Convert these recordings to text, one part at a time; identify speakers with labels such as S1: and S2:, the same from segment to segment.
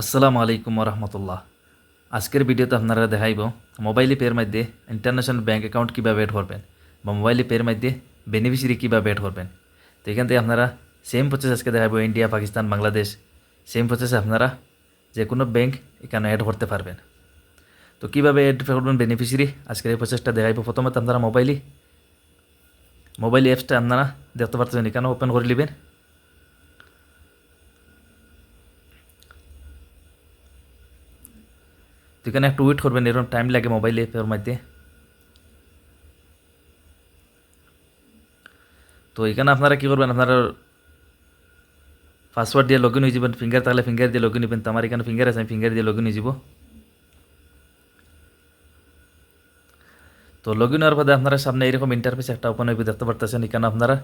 S1: আসসালামু আলাইকুম রহমতুল্লাহ আজকের ভিডিওতে আপনারা দেখাইব, মোবাইল পের মধ্যে ইন্টারন্যাশনাল ব্যাঙ্ক অ্যাকাউন্ট কীভাবে অ্যাড করবেন বা মোবাইল পের মধ্যে বেনিফিশিয়ারি কীভাবে অ্যাড করবেন। তো এখান থেকে আপনারা সেম প্রসেস আজকে দেখাবো ইন্ডিয়া, পাকিস্তান, বাংলাদেশ। সেম প্রসেসে আপনারা যে কোনো ব্যাঙ্ক এখানে অ্যাড করতে পারবেন। তো কীভাবে অ্যাড করবেন বেনিফিশিয়ারি, আজকের এই প্রসেসটা দেখাইব। প্রথমত আপনারা মোবাইলই মোবাইল অ্যাপসটা আপনারা দেখতে পারতেছেন, এখানে ওপেন করে নেবেন। এখানে একটু ওয়েট করবেন এরকম টাইম লাগে মোবাইল অ্যাপের মধ্যে তো এখানে আপনারা কী করবেন আপনারা পাসওয়ার্ড দিয়ে লগ হয়ে যাবেন ফিঙ্গার তাহলে ফিঙ্গার দিয়ে লগ ইন হবেন তো আমার এখানে ফিঙ্গার আছে আমি ফিঙ্গার দিয়ে লগ ইন হয়ে যাব তো লগ হওয়ার পরে আপনারা সামনে এরকম ইন্টারফেস একটা ওপেন হইবে দেখতে পারতেছেন এখানে আপনারা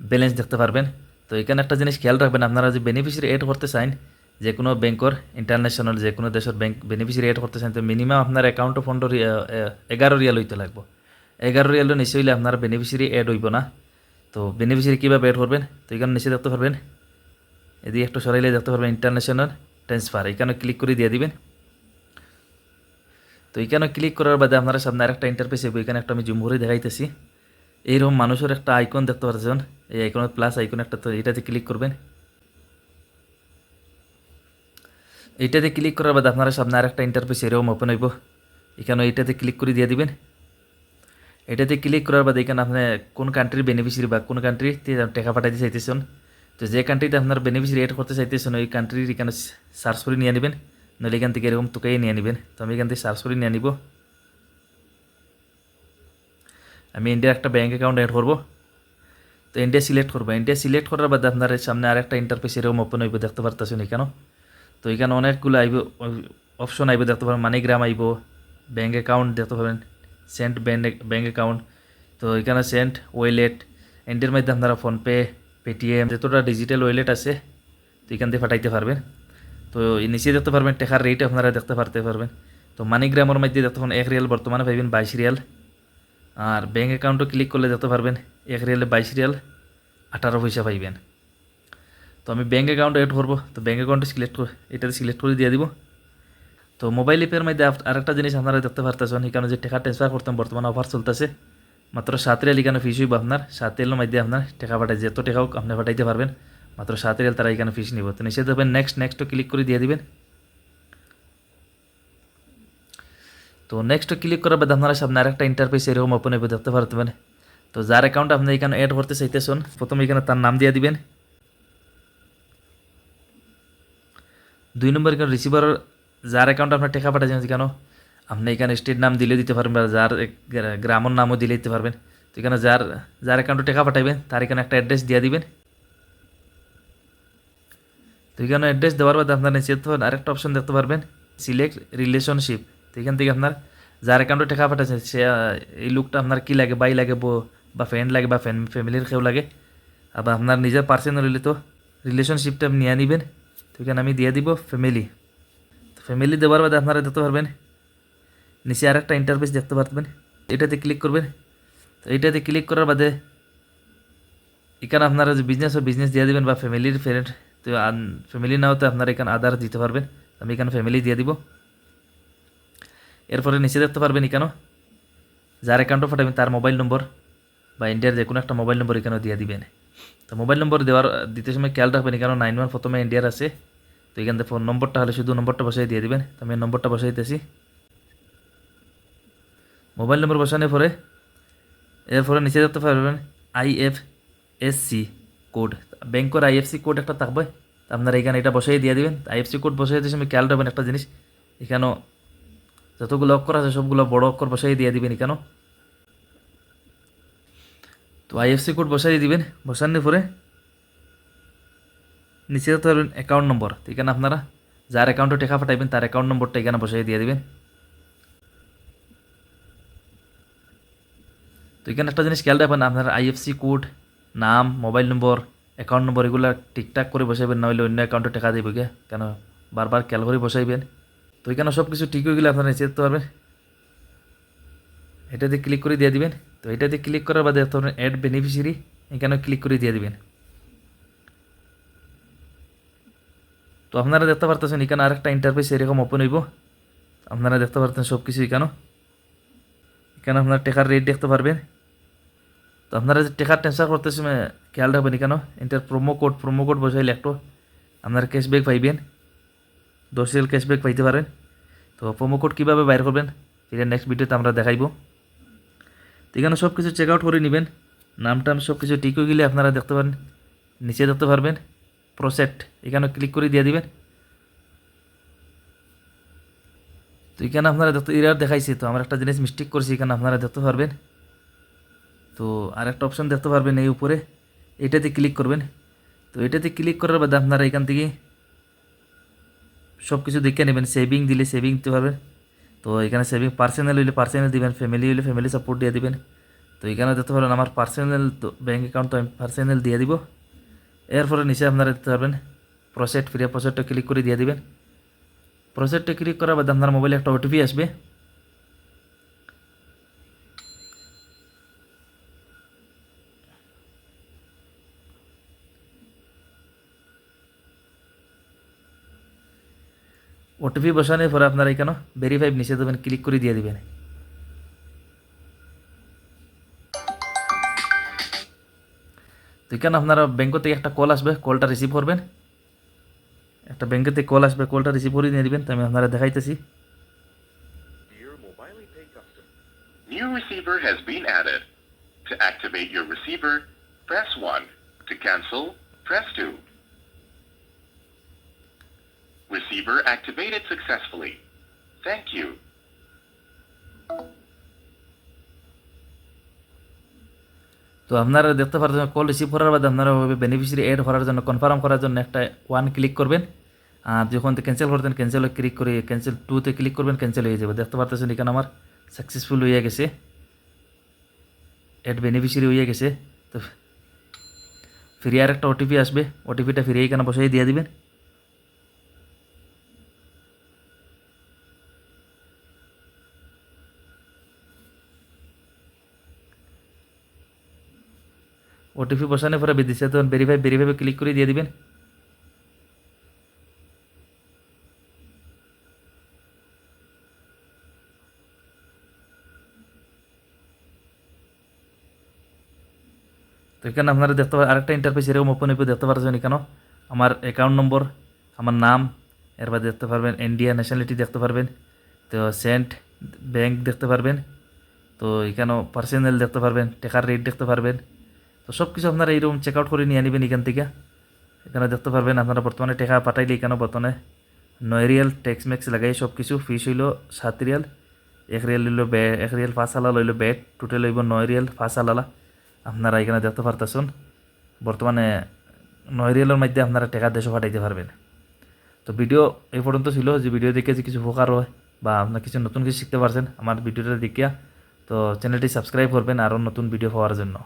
S1: ব্যালেন্স দেখতে পারবেন তো এখানে একটা জিনিস খেয়াল রাখবেন আপনারা যে বেনিফিশিয়ারি এড করতে চান যে কোনো ব্যাংকর ইন্টারন্যাশনাল যে কোনো দেশের ব্যাংক বেনিফিশিয়ারি এড করতে চান তো মিনিমাম আপনার অ্যাকাউন্ট ফন্ড এগারো রিয়াল হইতে লাগবো। এগারো রিয়াল নিচে আপনার বেনিফিশিয়ারি এড হইব না। তো বেনিফিশিয়ারি কীভাবে এড করবেন তো এখানে নিচে দেখতে পারবেন এদিকে একটু সরাইলে দেখতে পারবেন ইন্টারন্যাশনাল ট্রান্সফার এখানে ক্লিক করে দিয়ে দিবেন। তো এখানে ক্লিক করার বাদে আপনারা সামনে আরেকটা ইন্টারফেস হবে এখানে একটা আমি জুম করে দেখাইতেছি। এইরকম মানুষের একটা আইকন দেখতে পাচ্ছেন এই আইকনের প্লাস আইকন একটা, তো এটাতে ক্লিক করবেন এইটাতে ক্লিক করার বাদে আপনারা সামনে আরেকটা ইন্টারফেস এরকম ওপেন হইব। এখানে এইটাতে ক্লিক করে দিয়ে দিবেন। এটাতে ক্লিক করার বাদে এখানে আপনার কোন কান্ট্রির বেনিফিশিয়ারি বা কোন কান্ট্রিতে টাকা পাঠাইতে চাইতেছেন, তো যে কান্ট্রিতে আপনার বেনিফিশিয়ারি এড করতে চাইতেছেন, ওই কান্ট্রির এখানে সার্চ করে নিয়ে নেবেন। নইলে এখান থেকে এরকম তোকেই নিয়ে নেবেন। তো আমি এখান থেকে সার্চ করে নিয়ে নিব। আমি ইন্ডিয়ার একটা ব্যাঙ্ক অ্যাকাউন্ট অ্যাড করব। তো ইন্ডিয়া সিলেক্ট করব। ইন্ডিয়া সিলেক্ট করার বাদে আপনার সামনে আরেকটা ইন্টারফেস এরকম ওপেন হইব, দেখতে পারতেছেন এখানেও। তো এখানে অনেকগুলো আইব অপশন আইব, দেখতে পারবেন মানিগ্রাম আইব ব্যাঙ্ক অ্যাকাউন্ট দেখতে পাবেন সেন্ট ব্যাঙ্ক ব্যাঙ্ক অ্যাকাউন্ট তো এখানে সেন্ট ওয়েলেট এন্ডের মধ্যে আপনারা ফোনপে পেটিএম যতটা ডিজিটাল ওয়েলেট আছে, তো এখান থেকে পাঠাইতে পারবেন। তো নিচে দেখতে পারবেন, টেকার রেট আপনারা দেখতে পারতে পারবেন। তো মানিগ্রামের মধ্যে দেখতে পাবেন এক রিয়াল বর্তমানে পাইবেন বাইশ রিয়াল আর ব্যাঙ্ক অ্যাকাউন্টও ক্লিক করলে দেখতে পারবেন, এক রিয়ালে বাইশ রিয়াল আঠারো পয়সা পাইবেন। তো আমি ব্যাঙ্ক অ্যাকাউন্ট এড করব। তো ব্যাঙ্ক অ্যাকাউন্টে সিলেক্ট করে এটাতে সিলেক্ট করে দিয়ে দিব। তো মোবাইল অ্যাপের মধ্যে আরেকটা জিনিস আপনারা দেখতে পারতেছেন, এখানে যে টাকা ট্রান্সফার করতাম বর্তমানে অফার চলতেছে। মাত্র সাত রিয়াল এখানে ফিস হইব আপনার, সাত রিয়ালের মধ্যে আপনার টাকা পাঠাই, যত টাকা হোক আপনি পাঠাইতে পারবেন। মাত্র সাত রিয়াল তারা এখানে ফিস নিব। তো নিচে দেবেন নেক্সট নেক্সটও ক্লিক করে দিয়ে দিবেন। তো নেক্সট ক্লিক করার বাদে আপনারা সামনে আরেকটা ইন্টারফেস এরকম ওপেন হইব, দেখতে পারতেন তো যার অ্যাকাউন্ট আপনি এখানে অ্যাড করতে চাইতেছেন, প্রথমে এখানে তার নাম দিয়ে দিবেন। দুই নম্বর এখানে রিসিভার যার অ্যাকাউন্ট আপনার টাকা পাঠাচ্ছেন কেন, আপনি এখানে স্টেট নাম দিলে দিতে পারবেন বা যার গ্রা- গ্রামের নামও দিলে দিতে পারবেন তো এখানে যার যার অ্যাকাউন্টে টাকা পাঠাবেন তার এখানে একটা অ্যাড্রেস দিয়ে দিবেন। তো এখানে অ্যাড্রেস দেওয়ার বাদে আপনার নিচে আরেকটা অপশন দেখতে পারবেন সিলেক্ট রিলেশনশিপ তো এখান থেকে আপনার যার অ্যাকাউন্টে টাকা পাঠাচ্ছেন সে এই লোকটা আপনার কী লাগে, বাই লাগে, বো- বা ফ্রেন্ড লাগে, বা ফ্যামিলির কেউ লাগে। আবার আপনার নিজের পার্সোনাল হলে তো রিলেশনশিপটা নিয়ে নেবেন। তো এখানে আমি দিয়ে দিব ফ্যামিলি তো ফ্যামিলি দেওয়ার বাদে আপনারা দেখতে পারবেন, নিচে আর একটা ইন্টারফেস দেখতে পারবেন। এটাতে ক্লিক করবেন। তো এটাতে ক্লিক করার বাদে এখানে আপনারা যে বিজনেস বিজনেস দিয়ে দেবেন বা ফ্যামিলির ফ্রেন্ড তো ফ্যামিলি নাও তো আপনারা এখানে আধার দিতে পারবেন। আমি এখানে ফ্যামিলি দিয়ে দিব। এরপরে নিচে দেখতে পারবেন এখানেও, যার অ্যাকাউন্টও পাঠাবেন তার মোবাইল নম্বর বা ইন্ডিয়ার যে কোনো একটা মোবাইল নম্বর এখানেও দিয়ে দিবেন। তো মোবাইল নম্বর দেওয়ার, দিতে সময় খেয়াল রাখবেন এখানে নাইন ওয়ান প্রথমে ইন্ডিয়ার আছে। তো এখান থেকে ফোন নম্বরটা হলে শুধু নম্বরটা বসাই দিয়ে দিবেন। তো আমি নম্বরটা বসাই দিতেছি মোবাইল নম্বর বসানোর পরে, এরপরে নিচে দেখতে পারবেন I F S C code ব্যাংকের আইএফসি কোড একটা থাকবে। আপনারা এখানে এটা বসাই দিয়ে দিবেন। আইএফসি কোড বসাই দিয়ে সময় খেয়াল রাখবেন একটা জিনিস। এখানেও যতগুলো অক্ষর আছে, সবগুলো বড় অক্ষর বসাই দিয়ে দিবেন এখানেও। তো আইএফসি কোড বসাই দিবেন বসানোর পরে। নিচে পারবেন অ্যাকাউন্ট নম্বর এখানে আপনারা যার অ্যাকাউন্টে টাকা পাঠাইবেন, তার অ্যাকাউন্ট নম্বরটা এখানে বসাই দিয়ে দিবেন। তো এখানে একটা জিনিস খেয়াল রাখবেন, আপনার আইএফসি কোড নাম মোবাইল নম্বর অ্যাকাউন্ট নম্বর এগুলো ঠিকঠাক করে বসাইবেন নইলে অন্য অ্যাকাউন্টে টাকা দেবে গে, কেন বারবার খেয়াল করে বসাইবেন। তো এখানে সব কিছু ঠিক হয়ে গেলে আপনারা নিচে দেখতে পারবেন। এটাতে ক্লিক করে দিয়ে দিবেন। তো এটাতে ক্লিক করার বাদে তখন অ্যাড বেনিফিশিয়ারি এখানে ক্লিক করে দিয়ে দিবেন। তো আপনারা দেখতে পারতেছেন এখানে আরেকটা ইন্টারফেস এরকম ওপেন হইব। আপনারা দেখতে পারতেন সব কিছু এখানে এখানে আপনার টেকার রেট দেখতে পারবেন। তো আপনারা যে টেকার ট্রান্সফার করতেছে খেয়াল রাখবেন কেন এটার প্রোমো কোড প্রোমো কোড বসাইলে একটু আপনারা ক্যাশব্যাক পাইবেন। দশ রিয়াল ক্যাশব্যাক পাইতে পারেন। তো প্রোমো কোড কীভাবে বাইর করবেন এটা নেক্সট ভিডিওতে আমরা দেখাইব। তো এখানে সব কিছু চেক আউট করে নেবেন। নাম টাম সব কিছু ঠিক হয়ে গেলে আপনারা দেখতে পারেন। নিচে দেখতে পারবেন। প্রসেট এখানে ক্লিক করে দিয়ে দিবেন। তো এখানে আপনারা দেখতে এরার দেখাইছি। তো আমরা একটা জিনিস মিস্টেক করছি, এখানে আপনারা দেখতে পারবেন। তো আর একটা অপশন দেখতে পারবেন এই উপরে। এটাতে ক্লিক করবেন। তো এটাতে ক্লিক করার বাদে আপনারা এখান থেকে সব কিছু দেখে নেবেন। সেভিং দিলে সেভিং দিতে পারবেন তো এখানে সেভিং পার্সোনাল হইলে পার্সোনাল দিবেন ফ্যামিলি হইলে ফ্যামিলি সাপোর্ট দিয়ে দিবেন। তো এখানে দেখতে পারেন আমার পার্সোনাল ব্যাঙ্ক অ্যাকাউন্ট তো আমি পার্সোনাল দিয়ে দিব। এরপরে নিচে আপনারা দিতে পারবেন প্রসেট ফ্রি প্রসেটটা ক্লিক করে দিয়ে দিবেন। প্রসেটটা ক্লিক করার বাদে আপনার মোবাইলে একটা ওটিপি আসবে। ওটিপি বসানোর পরে আপনারা এখানে ভেরিফাই নিচে দেবেন ক্লিক করে দিয়ে দিবেন তো এখানে আপনারা ব্যাঙ্ক থেকে একটা কল আসবে কলটা রিসিভ করবেন একটা ব্যাঙ্ক থেকে কল আসবে কলটা রিসিভ করে নিয়ে দিবেন তো আমি আপনারা দেখাইতেছি
S2: new receiver has been added. To activate your receiver, press 1. To cancel, press 2. Receiver activated successfully. Thank you.
S1: তো আপনারা দেখতে পারছেন কল রিসিভ করার বাদে আপনারা ওইভাবে বেনিফিশিয়ারি অ্যাড করার জন্য কনফার্ম করার জন্য একটা ওয়ান ক্লিক করবেন। আর যখন ক্যান্সেল করতেন ক্যান্সেলে ক্লিক করে ক্যান্সেল টুতে ক্লিক করবেন ক্যান্সেল হয়ে যাবে। দেখতে পারতেছেন এখানে আমার সাকসেসফুল হয়ে গেছে। অ্যাড বেনিফিশিয়ারি হয়ে গেছে। তো ফিরে আর একটা ওটিপি আসবে। ওটিপিটা ফিরে এখানে বসাই দিয়ে দিবেন। ওটিপি বসানোর পরে বিদিশে তখন ভেরিফাই ভেরিফাই ক্লিক করে দিয়ে দিবেন। তো এখানে আপনারা দেখতে পারেন আরেকটা ইন্টারফেস এরকম ওপেন হইবে দেখতে পারছেন এখানে আমার অ্যাকাউন্ট নম্বর আমার নাম, এরপর দেখতে পারবেন ইন্ডিয়া ন্যাশনালিটি দেখতে পারবেন। তো সেন্ট ব্যাংক দেখতে পারবেন। তো এখানেও পার্সোনাল দেখতে পারবেন, টেকার রেট দেখতে পারবেন। তো সব কিছু আপনারা এইরকম চেক আউট করে নিয়ে নেবেন এখান থেকে। এখানে দেখতে পারবেন আপনারা বর্তমানে টাকা পাঠাইলে এখানে বর্তমানে নয় রিয়াল ট্যাক্স ম্যাক্স লাগাই সব কিছু ফিস হইল সাত রিয়াল, এক রিয়াল লইল বে এক রিয়াল পাঁচ আলা লইল ব্যাট টোটাল হইব নয় রিয়াল পাঁচ আলালা আপনারা এখানে দেখতে পারতেছেন, বর্তমানে নয় রিয়ালের মধ্যে আপনারা টাকা দেশও পাঠাইতে পারবেন। তো ভিডিও এই পর্যন্ত ছিল, যে ভিডিও দেখে যে কিছু উপকার হয় বা আপনার কিছু নতুন কিছু শিখতে পারছেন, আমার ভিডিওটা দেখিয়া তো চ্যানেলটি সাবস্ক্রাইব করবেন আরও নতুন ভিডিও পাওয়ার জন্য।